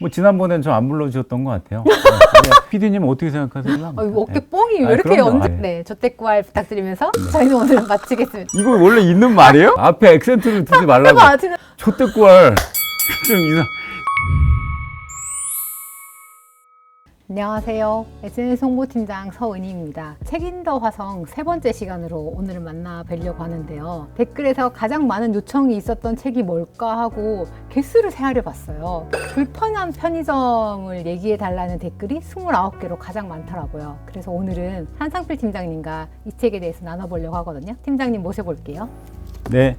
뭐 지난번엔 저 안 불러주셨던 것 같아요. 피디님 어떻게 생각하세요? 어, 이거 어깨 뽕이 아, 왜 이렇게 그럼요. 언제 아, 예. 네 저택구알 부탁드리면서 저희는 오늘 마치겠습니다. 이거 원래 있는 말이에요? 앞에 액센트를 두지 말라고. 아직 촛대꾸알 좀 이상. 안녕하세요. SNS 홍보팀장 서은희입니다. 책인더 화성 세 번째 시간으로 오늘 만나 뵈려고 하는데요. 댓글에서 가장 많은 요청이 있었던 책이 뭘까 하고 개수를 세하려 봤어요. 불편한 편의점을 얘기해 달라는 댓글이 29개로 가장 많더라고요. 그래서 오늘은 한상필 팀장님과 이 책에 대해서 나눠보려고 하거든요. 팀장님 모셔볼게요. 네.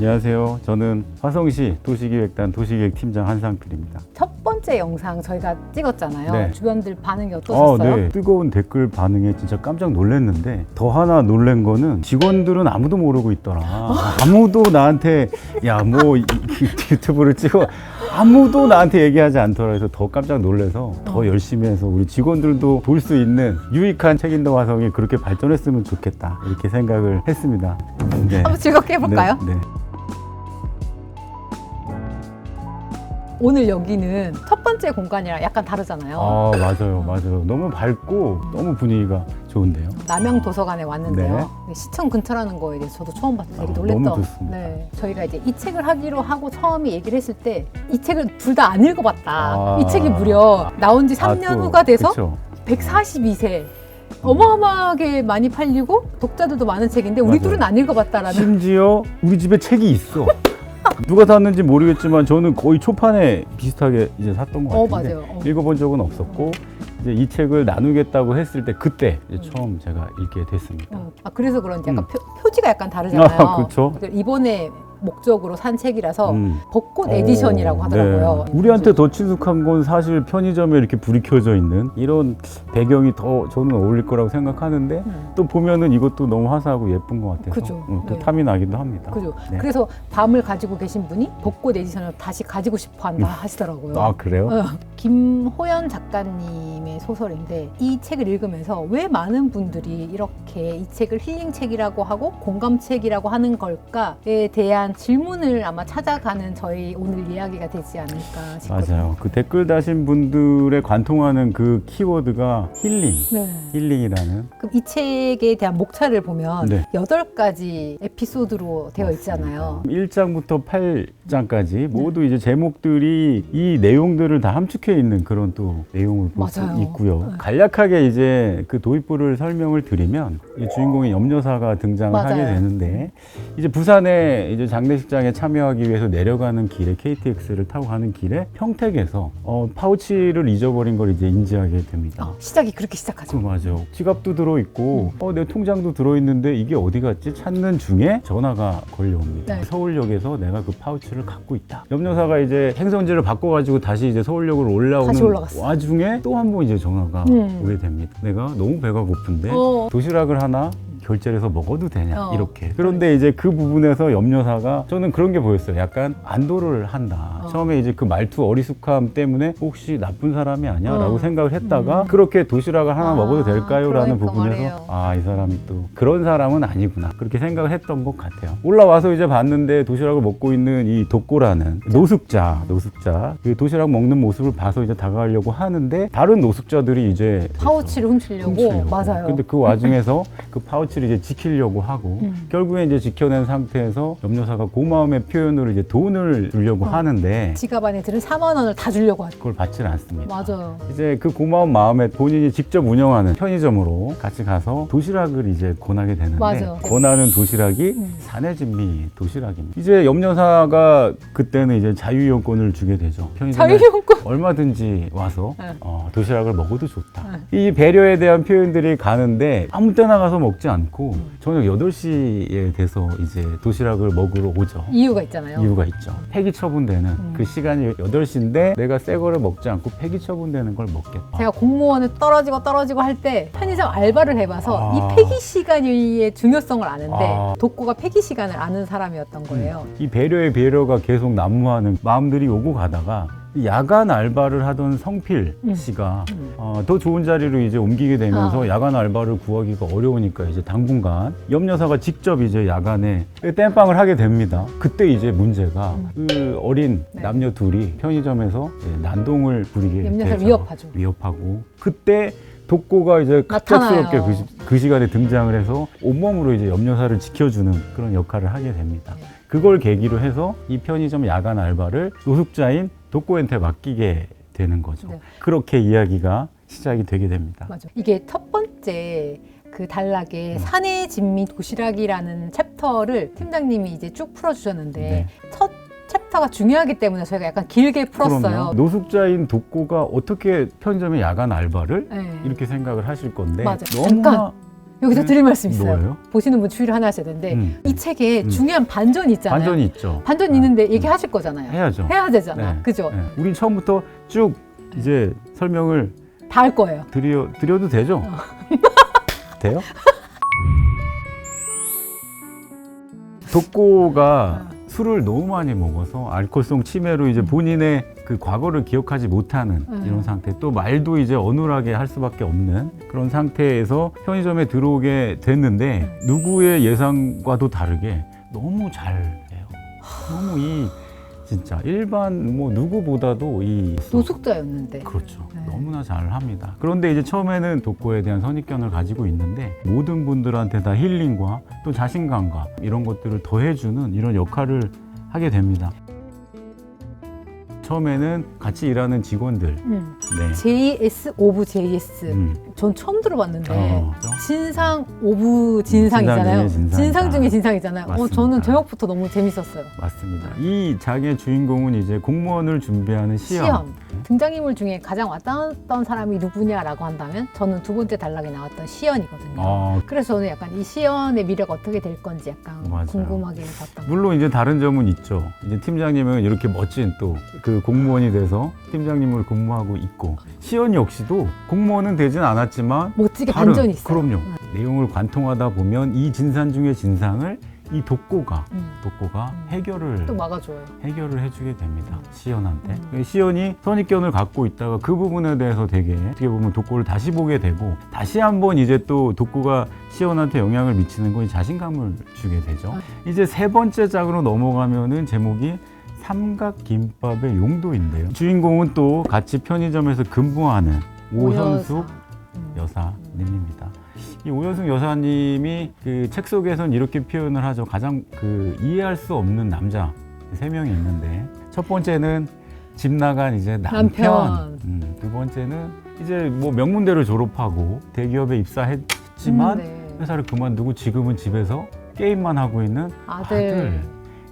안녕하세요. 저는 화성시 도시기획단 도시기획 팀장 한상필입니다. 첫 번째 영상 저희가 찍었잖아요. 네. 주변들 반응이 아, 어떠셨어요? 네. 뜨거운 댓글 반응에 진짜 깜짝 놀랐는데 더 하나 놀란 거는 직원들은 아무도 모르고 있더라. 아무도 나한테 야 뭐 유튜브를 찍어 아무도 나한테 얘기하지 않더라 해서 더 깜짝 놀라서 더 열심히 해서 우리 직원들도 볼 수 있는 유익한 책인더 화성이 그렇게 발전했으면 좋겠다 이렇게 생각을 했습니다. 네. 한번 즐겁게 해볼까요? 네. 네. 오늘 여기는 첫 번째 공간이랑 약간 다르잖아요. 아 맞아요, 맞아요. 너무 밝고 너무 분위기가 좋은데요. 남양 도서관에 왔는데요. 네. 시청 근처라는 거에 대해서 저도 처음 봐서 되게 아, 놀랬던. 너무 좋습니다. 네, 저희가 이제 이 책을 하기로 하고 처음에 얘기를 했을 때 이 책을 둘 다 안 읽어봤다. 아. 이 책이 무려 나온 지 3년 아, 또, 후가 돼서 그쵸. 142세. 어마어마하게 많이 팔리고 독자들도 많은 책인데 우리 맞아요. 둘은 안 읽어봤다라는. 심지어 우리 집에 책이 있어. 누가 샀는지 모르겠지만 저는 거의 초판에 비슷하게 이제 샀던 것 어 같은데 맞아요. 어. 읽어본 적은 없었고 이제 이 책을 나누겠다고 했을 때 그때 이제 처음 제가 읽게 됐습니다. 어. 아 그래서 그런지 약간 음. 표, 표지가 약간 다르잖아요. 아, 그쵸. 이번에 목적으로 산 책이라서 음. 벚꽃 어, 에디션이라고 하더라고요. 네. 우리한테 더 친숙한 건 사실 편의점에 이렇게 불이 켜져 있는 이런 배경이 더 저는 어울릴 거라고 생각하는데 음. 또 보면은 이것도 너무 화사하고 예쁜 것 같아서 그죠. 어, 또 네. 탐이 나기도 합니다. 그죠. 네. 그래서 밤을 가지고 계신 분이 벚꽃 에디션을 다시 가지고 싶어 한다 하시더라고요. 아 그래요? 어, 김호연 작가님의 소설인데 이 책을 읽으면서 왜 많은 분들이 이렇게 이 책을 힐링 책이라고 하고 공감 책이라고 하는 걸까에 대한 질문을 아마 찾아가는 저희 오늘 이야기가 되지 않을까 싶거든요. 맞아요. 그 댓글 다신 분들의 관통하는 그 키워드가 힐링. 네. 힐링이라는 그럼 이 책에 대한 목차를 보면 네. 여덟 가지 에피소드로 되어 있잖아요. 1장부터 8장까지 모두 이제 제목들이 이 내용들을 다 함축해 있는 그런 또 내용을 볼 수 맞아요. 있고요. 네. 간략하게 이제 그 도입부를 설명을 드리면 이 주인공이 염려사가 등장을 맞아요. 하게 되는데 이제 부산에 이제 장 례식장에 참여하기 위해서 내려가는 길에 KTX를 타고 가는 길에 평택에서 어, 파우치를 잊어버린 걸 이제 인지하게 됩니다. 어, 시작이 그렇게 그 시작하죠. 맞아. 지갑도 들어 있고, 어, 내 통장도 들어 있는데 이게 어디 갔지? 찾는 중에 전화가 걸려옵니다. 네. 서울역에서 내가 그 파우치를 갖고 있다. 염려사가 이제 행성지를 바꿔가지고 다시 이제 서울역으로 올라오는 올라갔어. 와중에 또 한 번 이제 전화가 음. 오게 됩니다. 내가 너무 배가 고픈데 어. 도시락을 하나 결제를 해서 먹어도 되냐 어. 이렇게 그런데 이제 그 부분에서 염려사가 저는 그런 게 보였어요 약간 안도를 한다 어. 처음에 이제 그 말투 어리숙함 때문에 혹시 나쁜 사람이 아니야 라고 어. 생각을 했다가 음. 그렇게 도시락을 하나 아, 먹어도 될까요? 라는 그러니까 부분에서 말이에요. 아 이 사람이 또 그런 사람은 아니구나 그렇게 생각을 했던 것 같아요 올라와서 이제 봤는데 도시락을 먹고 있는 이 독고라는 노숙자 노숙자 그 도시락 먹는 모습을 봐서 이제 다가가려고 하는데 다른 노숙자들이 이제 파우치를 훔치려고. 훔치려고. 맞아요. 근데 그 와중에서 그 파우치를 이제 지키려고 하고 음. 결국에 이제 지켜낸 상태에서 염려사가 고마움의 표현으로 이제 돈을 주려고 어. 하는데 지갑 안에 들은 4만 원을 다 주려고 하죠. 그걸 받질 않습니다. 맞아요. 이제 그 고마운 마음에 본인이 직접 운영하는 편의점으로 같이 가서 도시락을 이제 권하게 되는데 맞아. 권하는 도시락이 음. 사내진미 도시락입니다. 이제 염려사가 그때는 이제 자유이용권을 주게 되죠. 편의점에 자유용권. 얼마든지 와서 네. 어, 도시락을 먹어도 좋다. 이 배려에 대한 표현들이 가는데 아무 때나 가서 먹지 않고 음. 저녁 8시에 돼서 이제 도시락을 먹으러 오죠. 이유가 있잖아요. 이유가 있죠. 폐기 처분되는 음. 그 시간이 8시인데 내가 새 거를 먹지 않고 폐기 처분되는 걸 먹겠다. 제가 공무원을 떨어지고 떨어지고 할 때 편의점 알바를 해봐서 아. 이 폐기 시간의 중요성을 아는데 아. 독고가 폐기 시간을 아는 사람이었던 거예요. 이 배려의 배려가 계속 난무하는 마음들이 오고 가다가 야간 알바를 하던 성필 음. 씨가 음. 어, 더 좋은 자리로 이제 옮기게 되면서 아. 야간 알바를 구하기가 어려우니까 이제 당분간 염 여사가 직접 이제 야간에 땜빵을 하게 됩니다. 그때 이제 문제가 그 어린 음. 네. 남녀 둘이 편의점에서 이제 난동을 부리게 염 여사를 되죠. 위협하죠. 위협하고 그때 독고가 이제 갑작스럽게 나타나요. 그, 시- 그 시간에 등장을 해서 온몸으로 이제 염려사를 지켜주는 그런 역할을 하게 됩니다. 네. 그걸 계기로 해서 이 편의점 야간 알바를 노숙자인 독고한테 맡기게 되는 거죠. 네. 그렇게 이야기가 시작이 되게 됩니다. 맞아. 이게 첫 번째 그 단락의 음. 사내 진미 도시락이라는 챕터를 팀장님이 이제 쭉 풀어주셨는데 네. 첫 챕터가 중요하기 때문에 저희가 약간 길게 풀었어요. 그럼요. 노숙자인 독고가 어떻게 편의점의 야간 알바를 네. 이렇게 생각을 하실 건데 맞아요. 너무나 여기서 네. 드릴 말씀 있어요. 뭐예요? 보시는 분 주의를 하나 하셔야 되는데 음. 이 책에 음. 중요한 반전이 있잖아요. 반전이 있죠. 반전이 아, 있는데 음. 얘기하실 거잖아요. 해야죠. 해야 되잖아. 네. 그죠? 네. 우린 처음부터 쭉 이제 설명을 다 할 거예요. 드려 드려도 되죠? 어. 돼요? 독고가 어. 술을 너무 많이 먹어서 알코올성 치매로 이제 본인의 그 과거를 기억하지 못하는 음. 이런 상태 또 말도 이제 어눌하게 할 수밖에 없는 그런 상태에서 편의점에 들어오게 됐는데 음. 누구의 예상과도 다르게 너무 잘해요. 너무 이 진짜 일반 뭐 누구보다도 이 노숙자였는데. 그렇죠. 네. 너무나 잘합니다. 그런데 이제 처음에는 독고에 대한 선입견을 가지고 있는데 모든 분들한테 다 힐링과 또 자신감과 이런 것들을 더해주는 이런 역할을 하게 됩니다. 처음에는 같이 일하는 직원들, 음. 네, JS 오브 JS. 음, 전 처음 들어봤는데 어, 진상 오브 진상이잖아요. 진상 중에 진상이다. 진상 중에 진상이잖아요. 어, 맞습니다. 저는 제목부터 너무 재밌었어요. 맞습니다. 이 장의 주인공은 이제 공무원을 준비하는 시험. 시험. 등장인물 중에 가장 와닿았던 사람이 누구냐라고 한다면 저는 두 번째 단락에 나왔던 시연이거든요. 어, 그래서 저는 약간 이 시연의 미래가 어떻게 될 건지 약간 맞아요. 궁금하게 봤던 거. 물론 이제 다른 점은 있죠. 이제 팀장님은 이렇게 멋진 또 그 공무원이 돼서 팀장님을 근무하고 있고 시연 역시도 공무원은 되진 않았지만 멋지게 다른, 반전이 있어요. 그럼요. 음. 내용을 관통하다 보면 이 진산 중의 진상을 이 독고가 음. 독고가 음. 해결을 또 막아줘요. 해결을 해주게 됩니다. 시연한테 음. 시연이 선입견을 갖고 있다가 그 부분에 대해서 되게 어떻게 보면 독고를 다시 보게 되고 다시 한번 이제 또 독고가 시연한테 영향을 미치는 건 자신감을 주게 되죠. 음. 이제 세 번째 장으로 넘어가면은 제목이 삼각김밥의 용도인데요. 주인공은 또 같이 편의점에서 근무하는 오현숙. 음. 여사 님입니다. 이 오현숙 여사님이 그 책 속에선 이렇게 표현을 하죠. 가장 그 이해할 수 없는 남자 세 명이 있는데 첫 번째는 집 나간 이제 남편, 남편. 음, 두 번째는 이제 뭐 명문대를 졸업하고 대기업에 입사했지만 음, 네. 회사를 그만두고 지금은 집에서 게임만 하고 있는 아들. 아들.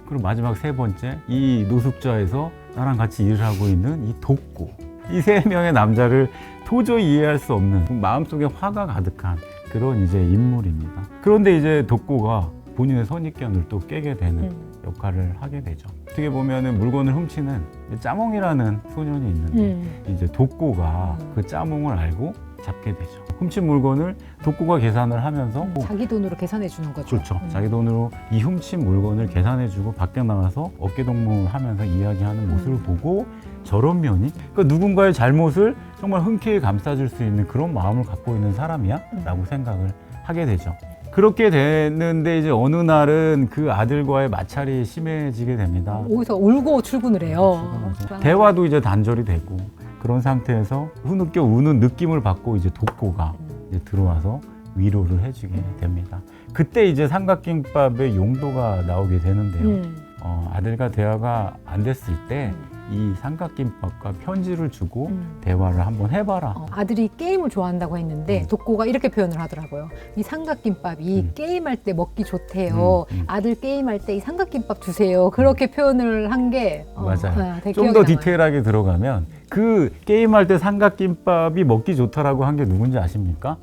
그리고 마지막 세 번째 이 노숙자에서 나랑 같이 일을 하고 있는 이 독고 이 세 명의 남자를 도저히 이해할 수 없는 마음속에 화가 가득한 그런 이제 인물입니다. 그런데 이제 독고가 본인의 선입견을 또 깨게 되는 음. 역할을 하게 되죠. 어떻게 보면은 물건을 훔치는 짜몽이라는 소년이 있는데 음. 이제 독고가 음. 그 짜몽을 알고 잡게 되죠. 훔친 물건을 독고가 계산을 하면서 뭐 자기 돈으로 계산해 주는 거죠. 그렇죠. 음. 자기 돈으로 이 훔친 물건을 계산해주고 밖에 나가서 어깨동무를 하면서 이야기하는 모습을 음. 보고 저런 면이 그러니까 누군가의 잘못을 정말 흔쾌히 감싸줄 수 있는 그런 마음을 갖고 있는 사람이야? 음. 라고 생각을 하게 되죠. 그렇게 되는데 이제 어느 날은 그 아들과의 마찰이 심해지게 됩니다. 어디서 울고 출근을 해요. 출근하죠. 대화도 이제 단절이 되고 그런 상태에서 흐느껴 우는 느낌을 받고 이제 독고가 이제 들어와서 위로를 해주게 됩니다. 그때 이제 삼각김밥의 용도가 나오게 되는데요. 음. 어, 아들과 대화가 안 됐을 때 이 삼각김밥과 편지를 주고 음. 대화를 한번 해봐라. 어, 아들이 게임을 좋아한다고 했는데 음. 독고가 이렇게 표현을 하더라고요. 이 삼각김밥이 음. 게임할 때 먹기 좋대요. 음, 음. 아들 게임할 때 이 삼각김밥 주세요. 그렇게 표현을 한게 어, 맞아요. 어, 되게 좀 기억에 더 남아요. 디테일하게 들어가면 그 게임할 때 삼각김밥이 먹기 좋다라고 한 게 누군지 아십니까?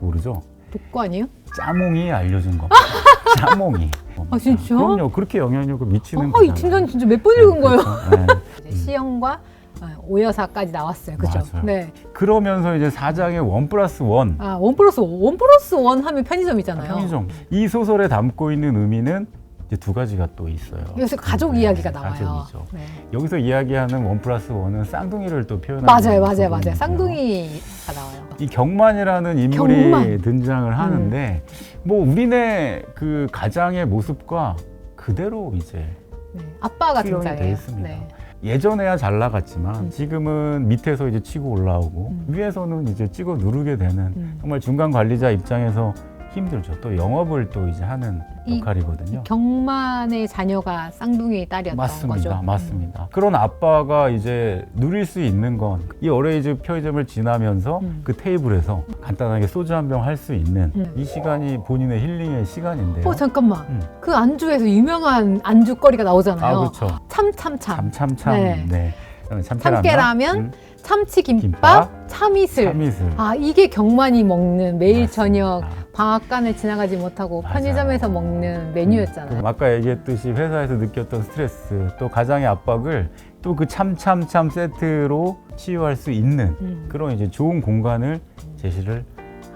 모르죠? 독고 아니에요? 짜몽이 알려준 거. 짜몽이. 아, 진짜? 그럼요. 그렇게 영향력을 미치는 어, 이. 팀장님 진짜 몇 번 읽은 거예요? 그렇죠. 네. 시영과 어, 오여사까지 나왔어요. 그죠? 맞아요. 네. 그러면서 이제 사장의 원 플러스 원 아, 원 플러스 원, 원 플러스 원 하면 편의점이잖아요. 편의점 이 소설에 담고 있는 의미는 이 두 가지가 또 있어요. 여기서 가족 네, 이야기가 나와요. 가족이죠. 네. 여기서 이야기하는 원 플러스 원은 쌍둥이를 또 표현하는 맞아요, 맞아요, 맞아요. 부분이고요. 쌍둥이가 나와요. 이 경만이라는 인물이 경만. 등장을 하는데 뭐 우리네 그 가장의 모습과 그대로 이제 네. 아빠가 등장해요. 돼 있습니다. 네. 예전에야 잘 나갔지만 음. 지금은 밑에서 이제 치고 올라오고 음. 위에서는 이제 찍어 누르게 되는 음. 정말 중간 관리자 입장에서 힘들죠. 또 영업을 또 이제 하는 이 역할이거든요. 경만의 자녀가 쌍둥이 딸이었던 맞습니다. 거죠. 음. 맞습니다. 그런 아빠가 이제 누릴 수 있는 건 이 어레이즈 편의점을 지나면서 음. 그 테이블에서 간단하게 소주 한 병 할 수 있는 음. 이 시간이 본인의 힐링의 시간인데요. 어 잠깐만. 음. 그 안주에서 유명한 안주거리가 나오잖아요. 아 그렇죠. 참참참. 참참참. 네. 네. 참깨라면, 참깨라면, 음, 참치 김밥, 김밥, 참이슬. 참이슬. 아 이게 경만이 먹는 매일 맞습니다. 저녁 방앗간을 지나가지 못하고 맞아요. 편의점에서 먹는 메뉴였잖아요. 음, 아까 얘기했듯이 회사에서 느꼈던 스트레스 또 가장의 압박을 또 그 참참참 세트로 치유할 수 있는 음. 그런 이제 좋은 공간을 제시를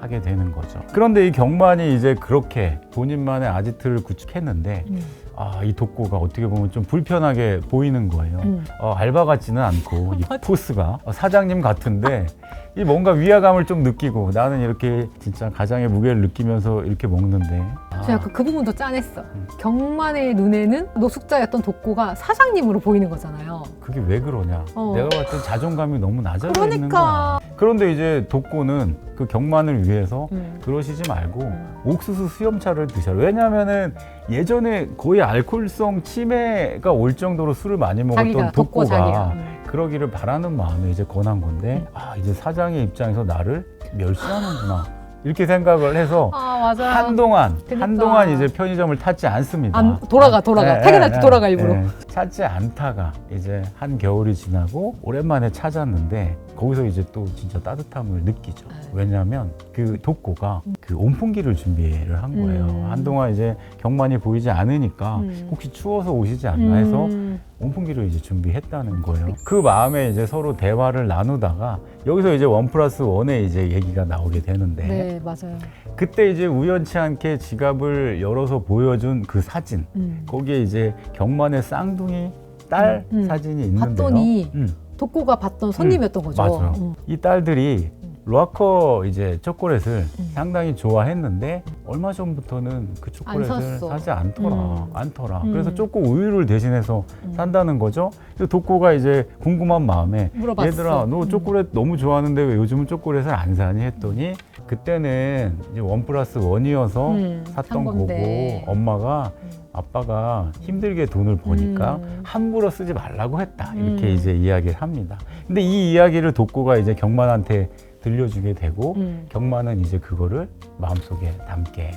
하게 되는 거죠. 그런데 이 경만이 이제 그렇게 본인만의 아지트를 구축했는데 음. 아, 이 독고가 어떻게 보면 좀 불편하게 보이는 거예요. 음. 어, 알바 같지는 않고 이 포스가 어, 사장님 같은데 이 뭔가 위화감을 좀 느끼고 나는 이렇게 진짜 가장의 무게를 느끼면서 이렇게 먹는데 아, 저 약간 그 부분도 짠했어. 음. 경만의 눈에는 노숙자였던 독고가 사장님으로 보이는 거잖아요. 그게 왜 그러냐? 어. 내가 봤을 때 자존감이 너무 낮아져 있는 그러니까. 거야. 그런데 이제 독고는 그 경만을 위해서 음. 그러시지 말고 음. 옥수수 수염차를 드셔라. 왜냐하면은 예전에 거의 알코올성 치매가 올 정도로 술을 많이 자기가 먹었던 독고 자기가. 독고가 음. 그러기를 바라는 마음에 이제 권한 건데 아 이제 사장의 입장에서 나를 멸시하는구나 이렇게 생각을 해서 아. 한동안 그러니까. 한동안 이제 편의점을 탔지 않습니다. 안- 돌아가, 돌아가. 예, 퇴근할 예, 때 돌아가, 예, 일부러. 예. 찾지 않다가 이제 한 겨울이 지나고 오랜만에 찾았는데 거기서 이제 또 진짜 따뜻함을 느끼죠. 네. 왜냐하면 그 독고가 그 온풍기를 준비를 한 거예요. 음. 한동안 이제 경만이 보이지 않으니까 음. 혹시 추워서 오시지 않나 해서 음. 온풍기를 이제 준비했다는 거예요. 그 마음에 이제 서로 대화를 나누다가 여기서 이제 원 플러스 원의 이제 얘기가 나오게 되는데 네 맞아요. 그때 이제 우연치 않게 지갑을 열어서 보여준 그 사진 음. 거기에 이제 경만의 쌍둥이 딸 음, 음. 사진이 있는데요. 봤더니 음, 독고가 봤던 손님이었던 거죠. 맞아요. 음. 이 딸들이 로아커 이제 초콜릿을 음. 상당히 좋아했는데 얼마 전부터는 그 초콜릿을 샀어. 사지 않더라, 음. 않더라. 음. 그래서 초코 우유를 대신해서 음. 산다는 거죠. 그래서 독고가 이제 궁금한 마음에 물어봤어. 얘들아 너 음. 초콜릿 너무 좋아하는데 왜 요즘은 초콜릿을 안 사니 했더니 그때는 이제 원 플러스 원이어서 음, 샀던 건데. 거고 엄마가 음. 아빠가 힘들게 돈을 버니까 음. 함부로 쓰지 말라고 했다 이렇게 음. 이제 이야기를 합니다. 근데 이 이야기를 독고가 이제 경만한테 들려주게 되고 음. 경만은 이제 그거를 마음속에 담게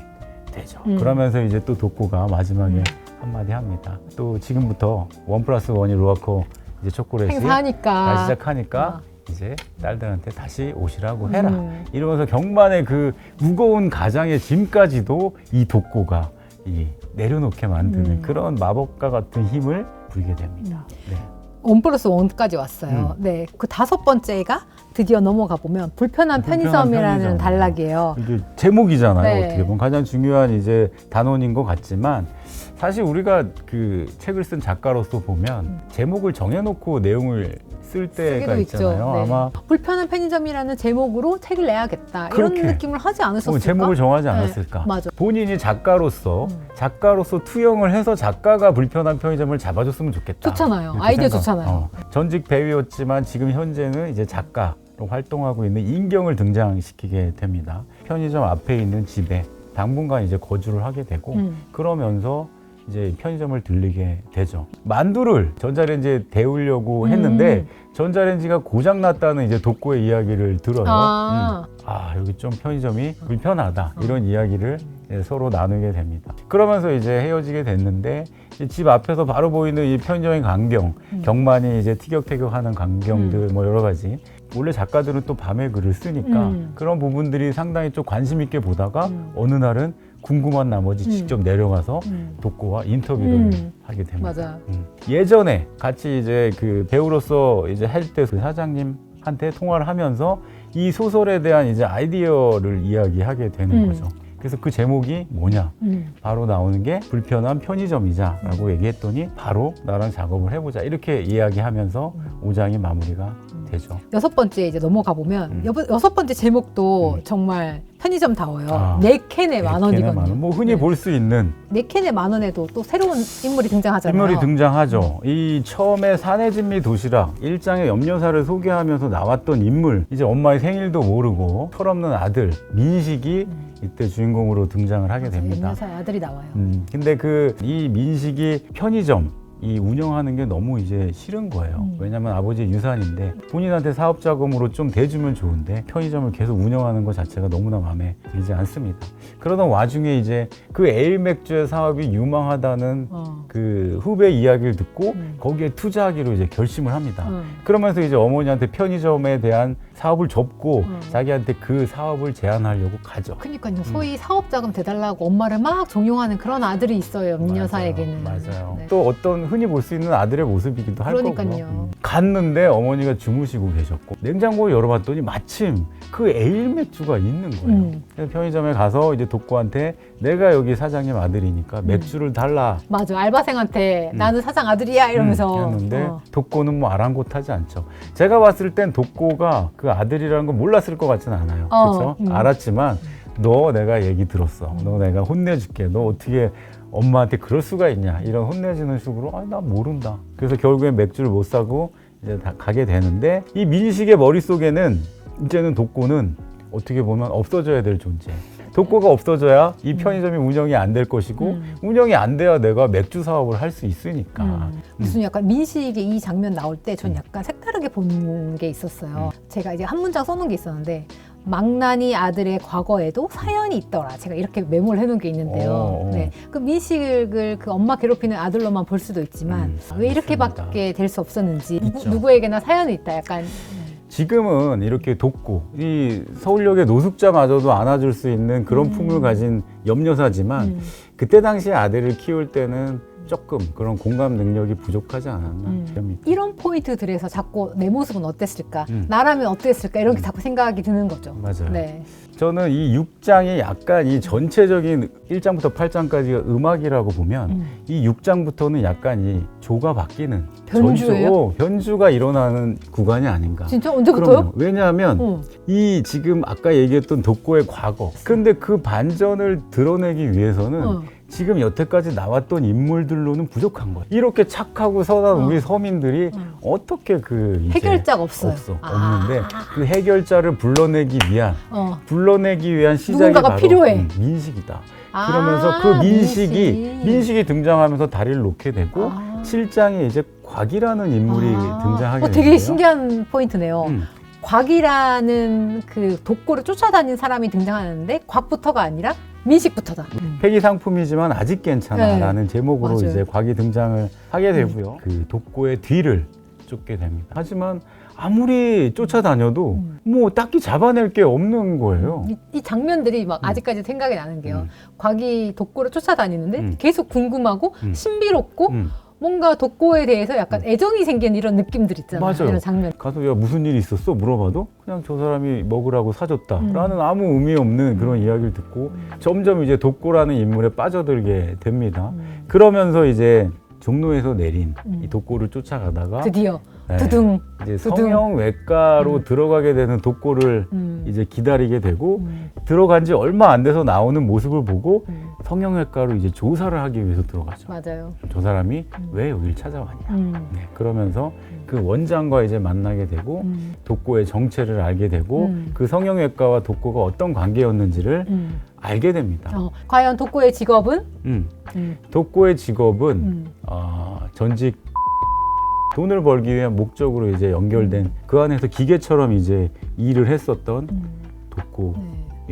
되죠. 음. 그러면서 이제 또 독고가 마지막에 음. 한마디 합니다. 또 지금부터 원 플러스 원이 로아코 이제 초콜릿이 행사하니까. 다시 시작하니까 아. 이제 딸들한테 다시 오시라고 해라. 음. 이러면서 경만의 그 무거운 가장의 짐까지도 이 독고가 이 내려놓게 만드는 음. 그런 마법과 같은 힘을 부리게 됩니다. 네. 원 플러스 원까지 왔어요. 음. 네, 그 다섯 번째가 드디어 넘어가 보면 불편한 불편한 편의점이라는 편의점. 단락이에요. 이게 제목이잖아요. 네. 어떻게 보면 가장 중요한 이제 단원인 것 같지만 사실 우리가 그 책을 쓴 작가로서 보면 제목을 정해놓고 내용을 쓸 때가 쓰기도 있잖아요. 네. 아마 불편한 편의점이라는 제목으로 책을 내야겠다 이런 그렇게. 느낌을 하지 않으셨을까? 뭐 제목을 정하지 네, 않았을까. 맞아. 본인이 작가로서 음. 작가로서 투영을 해서 작가가 불편한 편의점을 잡아줬으면 좋겠다. 좋잖아요. 이렇게 아이디어. 좋잖아요. 어. 전직 배우였지만 지금 현재는 이제 작가 로 활동하고 있는 인경을 등장시키게 됩니다. 편의점 앞에 있는 집에 당분간 이제 거주를 하게 되고 음. 그러면서 이제 편의점을 들리게 되죠. 만두를 전자레인지에 데우려고 했는데 음. 전자레인지가 고장 났다는 이제 독고의 이야기를 들어요. 아. 음. 아 여기 좀 편의점이 불편하다 이런 이야기를 이제 서로 나누게 됩니다. 그러면서 이제 헤어지게 됐는데 집 앞에서 바로 보이는 이 편의점의 광경, 음. 경만이 이제 티격태격하는 광경들 뭐 여러 가지. 원래 작가들은 또 밤에 글을 쓰니까 음. 그런 부분들이 상당히 좀 관심 있게 보다가 음. 어느 날은 궁금한 나머지 음. 직접 내려가서 음. 독고와 인터뷰를 음. 하게 됩니다. 맞아. 음. 예전에 같이 이제 그 배우로서 이제 할 때 그 사장님한테 통화를 하면서 이 소설에 대한 이제 아이디어를 이야기하게 되는 음. 거죠. 그래서 그 제목이 뭐냐? 음. 바로 나오는 게 불편한 편의점이자라고 얘기했더니 바로 나랑 작업을 해보자 이렇게 이야기하면서 오장이 마무리가 되죠. 여섯 번째 이제 넘어가 보면 음. 여, 여섯 번째 제목도 음. 정말 편의점 다워요. 아. 네 캔에 만네 원이거든요. 만 원. 뭐 흔히 네. 볼수 있는 네 캔에 만 원에도 또 새로운 인물이 등장하잖아요. 인물이 등장하죠. 이 처음에 사내진미 도시락 일장의 염려사를 소개하면서 나왔던 인물 이제 엄마의 생일도 모르고 철없는 아들 민식이 이때 주인공으로 등장을 하게 됩니다. 연여사의 아들이 나와요. 음, 근데 그 이 민식이 편의점 이 운영하는 게 너무 이제 싫은 거예요. 음. 왜냐면 아버지 유산인데 본인한테 사업 자금으로 좀 대주면 좋은데 편의점을 계속 운영하는 것 자체가 너무나 마음에 들지 않습니다. 그러던 와중에 이제 그 에일 맥주의 사업이 유망하다는 어. 그 후배 이야기를 듣고 음. 거기에 투자하기로 이제 결심을 합니다. 음. 그러면서 이제 어머니한테 편의점에 대한 사업을 접고 음. 자기한테 그 사업을 제안하려고 가죠. 그러니까요. 소위 사업 자금 대달라고 엄마를 막 종용하는 그런 아들이 있어요. 염려사에게는. 맞아요. 맞아요. 네. 또 어떤 흔히 볼 수 있는 아들의 모습이기도 할 그러니까요. 거고요. 음. 갔는데 어머니가 주무시고 계셨고 냉장고를 열어봤더니 마침 그 에일 맥주가 있는 거예요. 음. 그래서 편의점에 가서 이제 독고한테 내가 여기 사장님 아들이니까 맥주를 달라. 맞아. 알바생한테 음. 나는 사장 아들이야 이러면서. 음, 했는데 어. 독고는 뭐 아랑곳하지 않죠. 제가 봤을 땐 독고가 그 아들이라는 걸 몰랐을 것 같지는 않아요. 어, 그렇죠? 음. 알았지만 너 내가 얘기 들었어. 너 내가 혼내줄게. 너 어떻게 엄마한테 그럴 수가 있냐 이런 혼내주는 식으로 아 나 모른다. 그래서 결국엔 맥주를 못 사고 이제 다 가게 되는데 이 민식의 머릿 속에는 이제는 독고는 어떻게 보면 없어져야 될 존재. 독고가 없어져야 이 편의점이 운영이 안 될 것이고 음. 운영이 안 돼야 내가 맥주 사업을 할 수 있으니까. 음. 무슨 약간 민식의 이 장면 나올 때전 음. 약간 색다르게 본 게 있었어요. 제가 이제 한 문장 써놓은 게 있었는데 망나니 아들의 과거에도 사연이 있더라. 제가 이렇게 메모를 해놓은 게 있는데요. 어, 어. 네, 그 민식을 그 엄마 괴롭히는 아들로만 볼 수도 있지만 음, 왜 이렇게밖에 될 수 없었는지 있죠. 누구, 누구에게나 사연이 있다. 약간 지금은 이렇게 돕고 이 서울역의 노숙자마저도 안아줄 수 있는 그런 음. 품을 가진 염려사지만 음, 그때 당시에 아들을 키울 때는 조금 그런 공감 능력이 부족하지 않았나 음. 이런 포인트들에서 자꾸 내 모습은 어땠을까? 음. 나라면 어땠을까? 이런 게 자꾸 생각이 드는 거죠. 맞아요. 네. 저는 이 6장이 약간 이 전체적인 1장부터 8장까지가 음악이라고 보면 음. 이 6장부터는 약간 이 조가 바뀌는 변주예요? 전주, 어, 변주가 일어나는 구간이 아닌가. 진짜 언제부터요? 그럼요. 왜냐하면 어. 이 지금 아까 얘기했던 독고의 과거. 근데 그 반전을 드러내기 위해서는 어. 지금 여태까지 나왔던 인물들로는 부족한 거예요. 이렇게 착하고 선한 어. 우리 서민들이 어. 어떻게 그 이제 해결자가 없어요. 없어 아. 없는데 그 해결자를 불러내기 위한 어. 불러내기 위한 시작이 누군가가 바로 필요해. 음, 민식이다. 아, 그러면서 그 민식이 민식. 민식 이 등장하면서 다리를 놓게 되고 아. 칠 7장에 이제 곽이라는 인물이 아. 등장하게 어, 되게. 신기한 포인트네요. 음. 곽이라는 그 독고를 쫓아다닌 사람이 등장하는데 곽부터가 아니라 민식부터다. 폐기 상품이지만 아직 괜찮아라는 제목으로 음. 네. 맞아요. 음. 이제 곽이 등장을 하게 되고요. 그 독고의 뒤를 쫓게 됩니다. 하지만 아무리 쫓아다녀도 음. 뭐 딱히 잡아낼 게 없는 거예요. 이, 이 장면들이 막 음. 아직까지 생각이 나는 게요. 음. 곽이 독고를 쫓아다니는데 음. 계속 궁금하고 음. 신비롭고 음. 뭔가 독고에 대해서 약간 애정이 생기는 이런 느낌들 있잖아요. 맞아요. 이런 장면. 가서 야 무슨 일이 있었어 물어봐도 그냥 저 사람이 먹으라고 사줬다라는 음. 아무 의미 없는 그런 이야기를 듣고 점점 이제 독고라는 인물에 빠져들게 됩니다. 음. 그러면서 이제 종로에서 내린 음. 이 독고를 쫓아가다가 드디어 네, 두둥. 이제 두둥. 성형외과로 음. 들어가게 되는 독고를 음. 이제 기다리게 되고 음. 들어간 지 얼마 안 돼서 나오는 모습을 보고 음. 성형외과로 이제 조사를 하기 위해서 들어가죠. 맞아요. 저 사람이 음. 왜 여길 찾아왔냐. 음. 네, 그러면서 그 원장과 이제 만나게 되고 음. 독고의 정체를 알게 되고 음. 그 성형외과와 독고가 어떤 관계였는지를 음. 알게 됩니다. 어, 과연 독고의 직업은? 음. 음. 독고의 직업은 음. 어, 전직 돈을 벌기 위한 목적으로 이제 연결된 그 안에서 기계처럼 이제 일을 했었던 음. 독고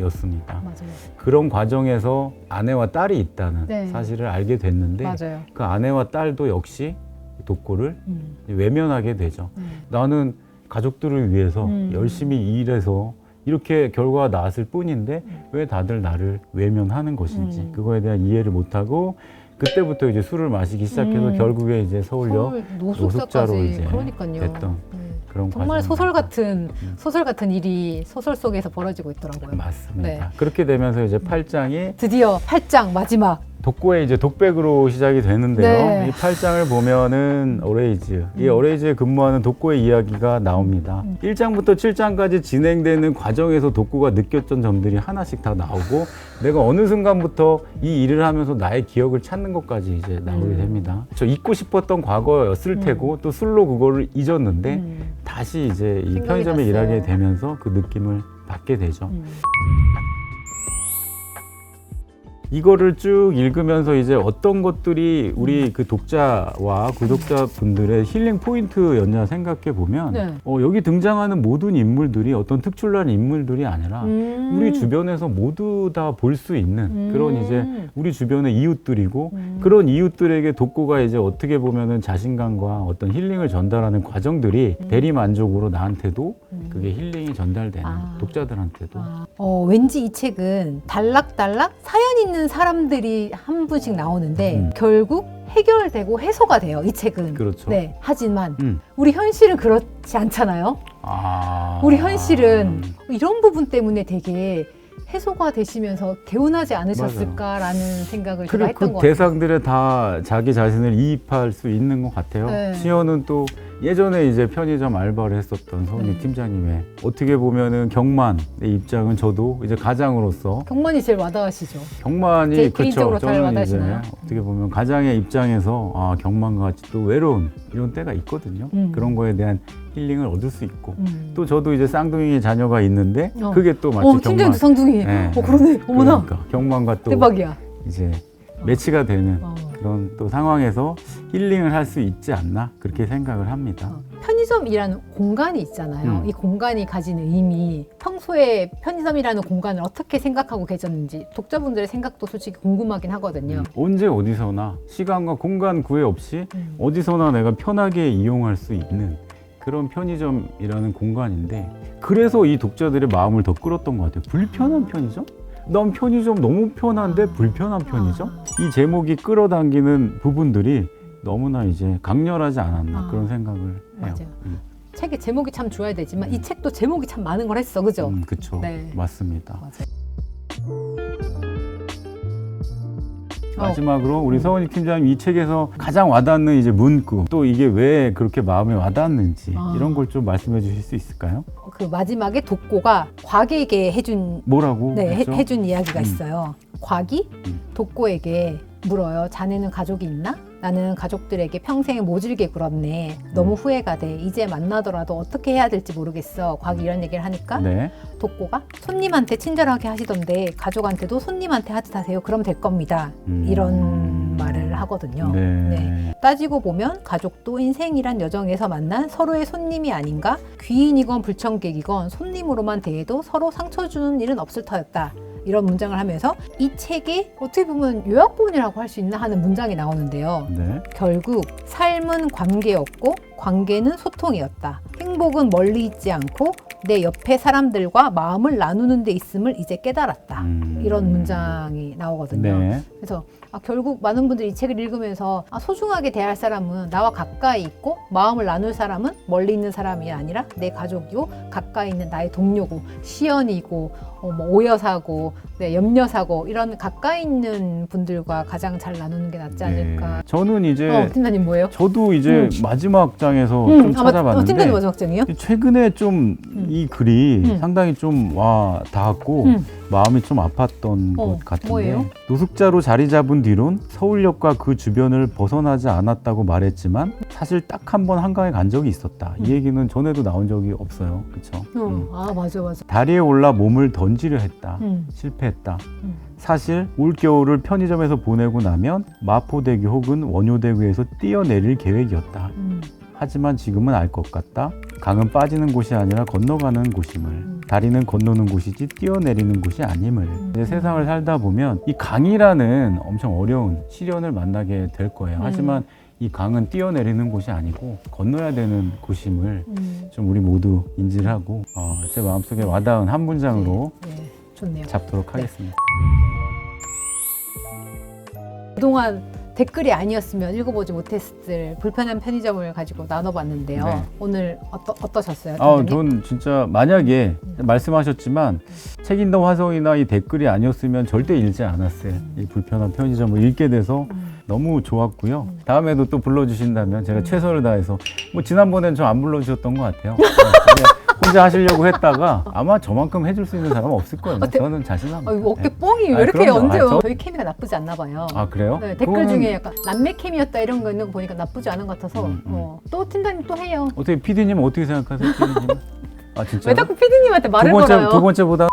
였습니다. 네, 맞아요. 그런 과정에서 아내와 딸이 있다는 네. 사실을 알게 됐는데 맞아요. 그 아내와 딸도 역시 독고를 음. 외면하게 되죠. 네. 나는 가족들을 위해서 음. 열심히 일해서 이렇게 결과가 나왔을 뿐인데 왜 다들 나를 외면하는 것인지 음. 그거에 대한 이해를 못하고 그때부터 이제 술을 마시기 시작해서 음. 결국에 이제 서울역 서울 노숙자로 이제 그러니까요. 됐던 네. 그런 정말. 소설 같은 음. 소설 같은 일이 소설 속에서 벌어지고 있더라고요. 맞습니다. 네. 그렇게 되면서 이제 8장이 드디어 8장 마지막. 독고의 이제 독백으로 시작이 되는데요. 네. 이 8장을 보면은 어레이즈, 이 음. 어레이즈에 근무하는 독고의 이야기가 나옵니다. 음. 1장부터 7장까지 진행되는 과정에서 독고가 느꼈던 점들이 하나씩 다 나오고 내가 어느 순간부터 이 일을 하면서 나의 기억을 찾는 것까지 이제 나오게 음. 됩니다. 저 잊고 싶었던 과거였을 음. 테고 또 술로 그거를 잊었는데 음. 다시 이제 이 생각이 편의점에 났어요. 일하게 되면서 그 느낌을 받게 되죠. 음. 이거를 쭉 읽으면서 이제 어떤 것들이 우리 그 독자와 구독자 분들의 힐링 포인트였냐 생각해 보면 네. 어, 여기 등장하는 모든 인물들이 어떤 특출난 인물들이 아니라 음. 우리 주변에서 모두 다 볼 수 있는 음. 그런 이제 우리 주변의 이웃들이고 음. 그런 이웃들에게 독고가 이제 어떻게 보면은 자신감과 어떤 힐링을 전달하는 과정들이 음. 대리 만족으로 나한테도 음. 그게 힐링이 전달되는 아. 독자들한테도 아, 어, 왠지 이 책은 달락달락 사연 있는 사람들이 한 분씩 나오는데 음. 결국 해결되고 해소가 돼요. 이 책은. 그렇죠. 네. 하지만 음. 우리 현실은 그렇지 않잖아요. 아. 우리 현실은 이런 부분 때문에 되게 해소가 되시면서 개운하지 않으셨을까라는 생각을 제가 그리고 했던 그 것 같아요. 대상들에 다 자기 자신을 이입할 수 있는 것 같아요. 네. 시연은 또 예전에 이제 편의점 알바를 했었던 서은희 네. 팀장님의 어떻게 보면은 경만의 입장은 저도 이제 가장으로서 경만이 제일 와닿으시죠. 경만이 제 그쵸 개인적으로 잘 저는 이제 와닿으시나요? 어떻게 보면 가장의 입장에서 아 경만과 같이 또 외로운 이런 때가 있거든요. 음. 그런 거에 대한 힐링을 얻을 수 있고 음. 또 저도 이제 쌍둥이 자녀가 있는데 어. 그게 또 마치 어, 팀장도 쌍둥이. 네. 어, 그러네. 어머나. 그러니까 경만과 또 대박이야. 이제 매치가 되는 어. 그런 또 상황에서 힐링을 할 수 있지 않나 그렇게 생각을 합니다. 어, 편의점이라는 공간이 있잖아요. 음. 이 공간이 가지는 의미, 평소에 편의점이라는 공간을 어떻게 생각하고 계셨는지 독자분들의 생각도 솔직히 궁금하긴 하거든요. 언제 어디서나 시간과 공간 구애 없이 음. 어디서나 내가 편하게 이용할 수 있는 그런 편의점이라는 공간인데 그래서 이 독자들의 마음을 더 끌었던 것 같아요. 불편한 편의점? 난 편의점 너무 편한데 불편한 편의점? 아. 이 제목이 끌어당기는 부분들이 너무나 이제 강렬하지 않았나 아. 그런 생각을 해요. 맞아요. 음, 책의 제목이 참 좋아야 되지만 이 책도 제목이 참 많은 걸 했어, 그죠? 음, 그쵸. 네. 맞습니다. 맞아요. 어, 마지막으로 우리 음. 서원희 팀장님 이 책에서 가장 와닿는 이제 문구 또 이게 왜 그렇게 마음에 와닿는지 아. 이런 걸 좀 말씀해 주실 수 있을까요? 그 마지막에 독고가 과기에게 해준 뭐라고 네, 해? 해준 이야기가 음. 있어요. 과기 음. 독고에게 물어요. 자네는 가족이 있나? 나는 가족들에게 평생 모질게 굴었네. 너무 음. 후회가 돼. 이제 만나더라도 어떻게 해야 될지 모르겠어. 과기 이런 얘기를 하니까 네. 독고가 손님한테 친절하게 하시던데 가족한테도 손님한테 하듯 하세요. 그럼 될 겁니다. 음. 이런 말을 하거든요. 네. 네. 따지고 보면 가족도 인생이란 여정에서 만난 서로의 손님이 아닌가? 귀인이건 불청객이건 손님으로만 대해도 서로 상처 주는 일은 없을 터였다. 이런 문장을 하면서 이 책이 어떻게 보면 요약본이라고 할 수 있나 하는 문장이 나오는데요. 네. 결국 삶은 관계였고 관계는 소통이었다. 행복은 멀리 있지 않고 내 옆에 사람들과 마음을 나누는 데 있음을 이제 깨달았다. 음. 이런 문장이 나오거든요. 네. 그래서 아, 결국 많은 분들이 이 책을 읽으면서 아, 소중하게 대할 사람은 나와 가까이 있고 마음을 나눌 사람은 멀리 있는 사람이 아니라 내 가족이고 가까이 있는 나의 동료고 시연이고 어, 뭐 오여사고 네, 염려사고 이런 가까이 있는 분들과 가장 잘 나누는 게 낫지 않을까. 네. 저는 이제 어, 팀장님 뭐예요? 저도 이제 마지막 장에서 음, 좀 아, 맞- 어, 찾아봤는데 팀장님 마지막 장이요? 최근에 좀 이 글이 음. 상당히 좀 와 닿았고 음. 마음이 좀 아팠던 어, 것 같은데 뭐예요? 노숙자로 자리 잡은 뒤론 서울역과 그 주변을 벗어나지 않았다고 말했지만 사실 딱 한 번 한강에 간 적이 있었다. 음. 이 얘기는 전에도 나온 적이 없어요. 그렇죠? 어, 아 맞아 맞아. 다리에 올라 몸을 던지려 했다. 음, 실패했다. 음. 사실 올 겨울을 편의점에서 보내고 나면 마포대교 혹은 원효대교에서 뛰어내릴 계획이었다. 음. 하지만 지금은 알 것 같다. 강은 빠지는 곳이 아니라 건너가는 곳임을. 다리는 건너는 곳이지 뛰어내리는 곳이 아님을. 이제 세상을 살다 보면 이 강이라는 엄청 어려운 시련을 만나게 될 거예요. 음. 하지만 이 강은 뛰어내리는 곳이 아니고 건너야 되는 곳임을 음. 좀 우리 모두 인지를 하고 어, 제 마음속에 와닿은 한 문장으로 네, 좋네요. 잡도록 하겠습니다. 그동안 댓글이 아니었으면 읽어보지 못했을 불편한 편의점을 가지고 나눠봤는데요. 네. 오늘 어떠, 어떠셨어요? 아, 팀장님? 전 진짜 만약에 말씀하셨지만 책 읽는 화성이나 이 댓글이 아니었으면 절대 읽지 않았어요. 이 불편한 편의점을 읽게 돼서 너무 좋았고요. 다음에도 또 불러주신다면 제가 최선을 다해서 뭐 지난번엔 저 안 불러주셨던 것 같아요. 혼자 하시려고 했다가 아마 저만큼 해줄 수 있는 사람은 없을 거예요. 어때? 저는 자신합니다. 어, 이거 어깨 네. 뻥이 왜 아, 이렇게 그럼요. 언제요? 아, 저- 저희 케미가 나쁘지 않나 봐요. 아 그래요? 네, 댓글 그거는 중에 약간 남매 케미였다 이런 거 있는 거 보니까 나쁘지 않은 것 같아서 음, 음. 어, 또 팀장님 또 해요. 어떻게 PD님 어떻게 생각하세요? PD님? 아 진짜? 왜 자꾸 피디님한테 두 말을 번째 걸어요? 두 번째보다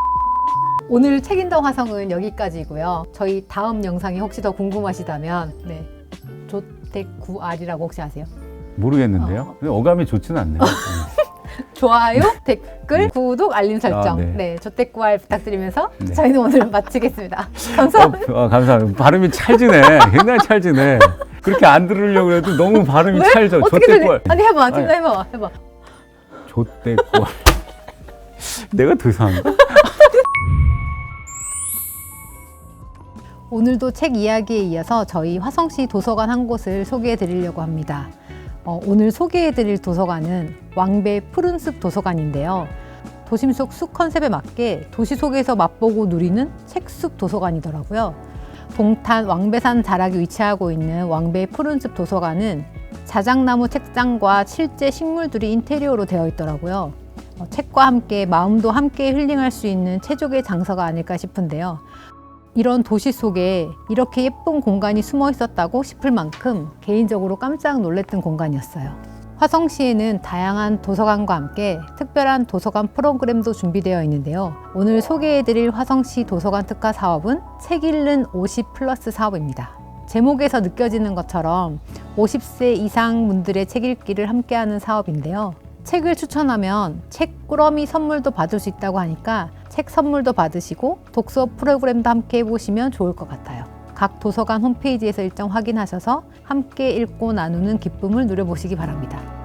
오늘 책인더 화성은 여기까지고요. 저희 다음 영상이 혹시 더 궁금하시다면 네 조택구알이라고 혹시 아세요? 모르겠는데요. 근데 어감이 좋지는 않네요. 좋아요, 댓글, 구독, 알림 설정. 아, 네. 네. 조택구알 부탁드리면서 네. 저희는 오늘 마치겠습니다. 감사합니다. 어, 아, 감사합니다. 발음이 찰지네. 굉장히 찰지네. 그렇게 안 들으려고 해도 너무 발음이 찰져. 어떻게 들리? 좆대꼴. 아니 해봐. 팀장 해봐, 해봐. 좆대꼴. 내가 더 이상한가? 오늘도 책 이야기에 이어서 저희 화성시 도서관 한 곳을 소개해 드리려고 합니다. 어, 오늘 소개해 드릴 도서관은 왕배 푸른숲 도서관인데요. 도심 속 숲 컨셉에 맞게 도시 속에서 맛보고 누리는 책숲 도서관이더라고요. 동탄 왕배산 자락에 위치하고 있는 왕배 푸른숲 도서관은 자작나무 책장과 실제 식물들이 인테리어로 되어 있더라고요. 어, 책과 함께 마음도 함께 힐링할 수 있는 최적의 장소가 아닐까 싶은데요. 이런 도시 속에 이렇게 예쁜 공간이 숨어 있었다고 싶을 만큼 개인적으로 깜짝 놀랐던 공간이었어요. 화성시에는 다양한 도서관과 함께 특별한 도서관 프로그램도 준비되어 있는데요. 오늘 소개해드릴 화성시 도서관 특화 사업은 책 읽는 50 플러스 사업입니다. 제목에서 느껴지는 것처럼 50세 이상 분들의 책 읽기를 함께하는 사업인데요. 책을 추천하면 책 꾸러미 선물도 받을 수 있다고 하니까 책 선물도 받으시고 독서 프로그램도 함께 해보시면 좋을 것 같아요. 각 도서관 홈페이지에서 일정 확인하셔서 함께 읽고 나누는 기쁨을 누려보시기 바랍니다.